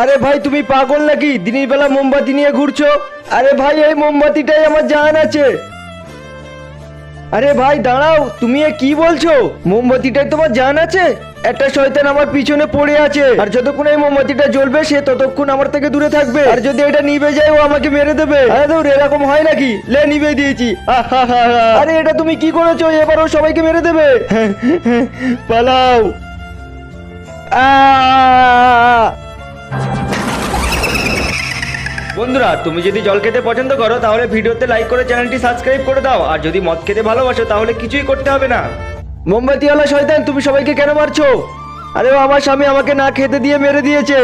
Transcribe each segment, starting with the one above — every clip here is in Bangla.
আরে ভাই, তুমি পাগল নাকি? দিনের বেলা মোমবাতি নিয়ে ঘুরছো? আরে ভাই, এই মোমবাতিটাই আমার জান আছে। আরে ভাই, দাঁড়াও, তুমি এ কি বলছো? মোমবাতিটাই তোমার জান আছে? একটা শয়তান আমার পিছনে পড়ে আছে। আর যতক্ষণ এই মোমবাতিটা জ্বলবে, সে ততক্ষণ আমার থেকে দূরে থাকবে। আর যদি এটা নিভে যায়, ও আমাকে মেরে দেবে। আরে দূর এরকম হয় নাকি? লে, নিভে দিয়েছি। আরে এটা তুমি কি করেছ? এবার ও সবাইকে মেরে দেবে। পালাও! বন্ধুরা, তুমি যদি জল খেতে পছন্দ করো, তাহলে ভিডিওতে লাইক করে চ্যানেলটি সাবস্ক্রাইব করে দাও। আর যদি মদ খেতে ভালোবাসো, তাহলে কিছুই করতে হবে না। মোমবাতিওয়ালা শয়তান, তুমি সবাইকে কেন মারছো? আরে আমার স্বামী আমাকে না খেতে দিয়ে মেরে দিয়েছে।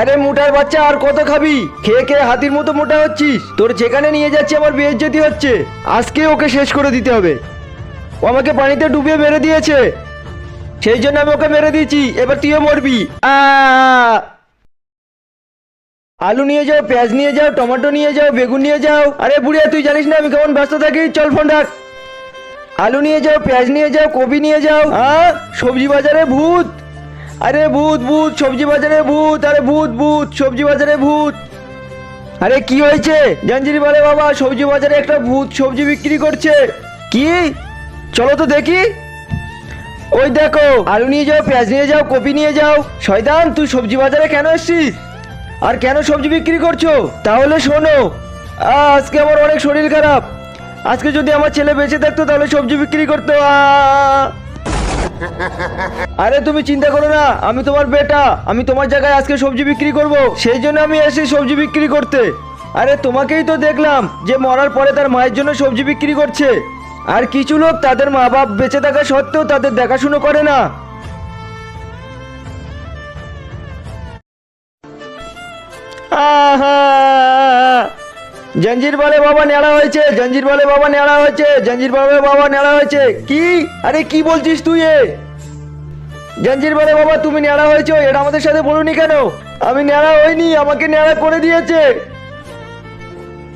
আরে মোটার বাচ্চা, আর কত খাবি? খেয়ে খেয়ে হাতির মতো মোটা হচ্ছিস। তোর যেখানে নিয়ে যাচ্ছে, আমার বেজ্জতি হচ্ছে। আজকে ওকে শেষ করে দিতে হবে। ও আমাকে পানিতে ডুবিয়ে মেরে দিয়েছে। সেই জন্য আমি ওকে মেরে দিয়েছি, এবার তুইও মরবি। আলু নিয়ে যাও, পেঁয়াজ নিয়ে যাও, টমেটো নিয়ে যাও, বেগুন নিয়ে যাও। আরে বুড়িয়া, তুই জানিস না আমি কেমন ব্যস্ত থাকি? চল ফোন রাখ। আলু নিয়ে যাও, পেঁয়াজ নিয়ে যাও কবি নিয়ে যাও। হ্যাঁ সবজি বাজারে ভূত। আরে ভূত ভূত, সবজি বাজারে ভূত, আরে ভূত ভূত, সবজি বাজারে ভূত। আরে কি হয়েছে? জাঞ্জিরি বলে বাবা, সবজি বাজারে একটা ভূত সবজি বিক্রি করছে। কি? চলো তো দেখি। ওই দেখো, আলু নিয়ে যাও, পেঁয়াজ নিয়ে যাও, কপি নিয়ে যাও। শয়তান, তুই সবজি বাজারে কেন এসছিস? আর কেন সবজি বিক্রি করছ? তাহলে শোনো, আজকে আমার অনেক শরীর খারাপ। আজকে যদি আমার ছেলে বেঁচে থাকতো, তাহলে সবজি বিক্রি করতো! আরে তুমি চিন্তা করো না, আমি তোমার বেটা, আমি তোমার জায়গায় আজকে সবজি বিক্রি করব। সেই জন্য আমি এসে সবজি বিক্রি করতে। আরে তোমাকেই তো দেখলাম যে মরার পরে তার মায়ের জন্য সবজি বিক্রি করছে। আর কিছু লোক তাদের মা বাপ বেঁচে থাকা সত্ত্বেও তাদের দেখাশুনো করে না! জঞ্জির বলে বাবা নেড়া হয়েছে, জঞ্জির বলে বাবা নেড়া হয়েছে, জঞ্জির বলে বাবা নেড়া হয়েছে। কি? আরে কি বলছিস তুই এ? জঞ্জির বলে বাবা, তুমি নেড়া হয়েছো, এটা আমাদের সাথে বলুনি কেন? আমি নেড়া হইনি, আমাকে নেড়া করে দিয়েছে।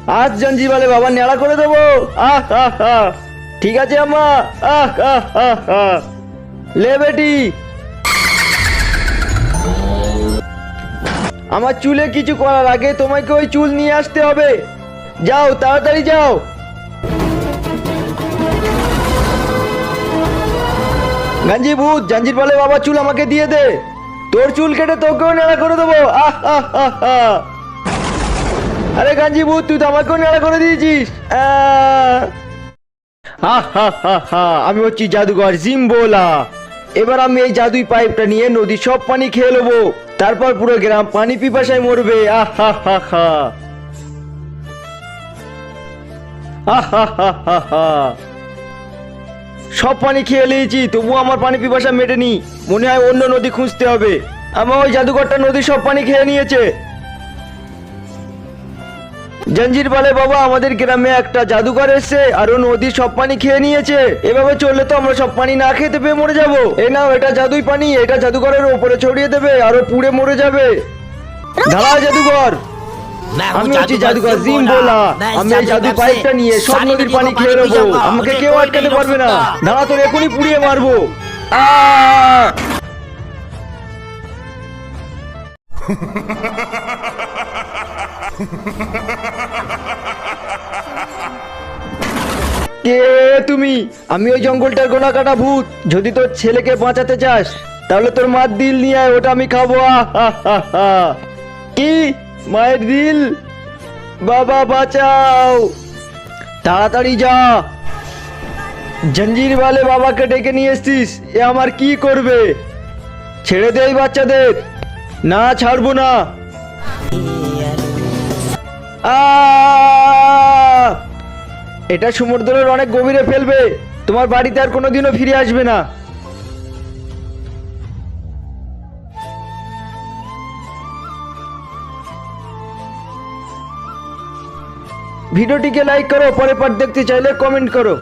আজ জঞ্জির বলে বাবা নেড়া করে দেবো। আহ আহ আহ। ঠিক আছে, আম্মা। আহ আহ আহ আহ। লে বেটি। আমার চুলে কিছু করার আগে তোমাকে ওই চুল নিয়ে আসতে হবে। যাও, তাড়াতাড়ি যাও। গাঞ্জি ভূত, জাঞ্জির বলে বাবা চুল আমাকে দিয়ে দে। তোর চুল কেটে তোকেও নেড়া করে দেবো। আহ আহ আহ আহ। আরে গাঞ্জি ভূত, তুই তো আমাকেও নেড়া করে দিয়েছিস। আহ। হা হা হা আমি হচ্ছি জাদুঘর জিম্বোলা। এবার আমি এই জাদুই পাইপটা নিয়ে নদীর সব পানি খেয়ে নেব। তারপর পুরো গ্রাম পানি পিপাসায় মরবে। আহ, হা হা হা। সব পানি খেয়ে নিয়েছি তবু আমার পানি পিপাসা মেটেনি। মনে হয় অন্য নদী খুঁজতে হবে। আমার ওই জাদুঘরটা নদী সব পানি খেয়ে নিয়েছে। জঞ্জির বলে বাবা আমাদের গ্রামে একটা জাদুঘর এসছে আর ও নদীর সব পানি খেয়ে নিয়েছে। এভাবে চললে তো আমরা সব পানি না খেতে পেয়ে মরে যাব। এ নাও এটা জাদুই পানি এটা জাদুঘরের ওপরে ছড়িয়ে দেবে আর ও পুড়ে মরে যাবে। দাঁড়াও জাদুঘর। আমি হচ্ছি জাদুঘর জিম বলা। আমি এই জাদু পাইপটা নিয়ে সব নদীর পানি খেয়ে নেব। আমাকে কেউ আটকাতে পারবে না। দাঁড়া তোর এখনই পুড়িয়ে মারবো। আহ! কে তুমি? আমি ওই জঙ্গলটার গোনা কাটা ভূত। যদি তোর ছেলেকে বাঁচাতে চাস, তাহলে তোর মার দিল নিয়ে আয়, ওটা আমি খাব। কি? মায়ের দিল? বাবা, বাঁচাও। তাড়াতাড়ি যা। জঞ্জির বালে বাবাকে ডেকে নিয়ে এসছিস, এ আমার কি করবে? ছেড়ে দে বাচ্চাদের। না, ছাড়বো না! এটা সমুদ্রের অনেক গভীরে ফেলবে। তোমার বাড়িতে আর কোনোদিনও ফিরে আসবে না। ভিডিওটিকে লাইক করো পরে পর দেখতে চাইলে কমেন্ট করো।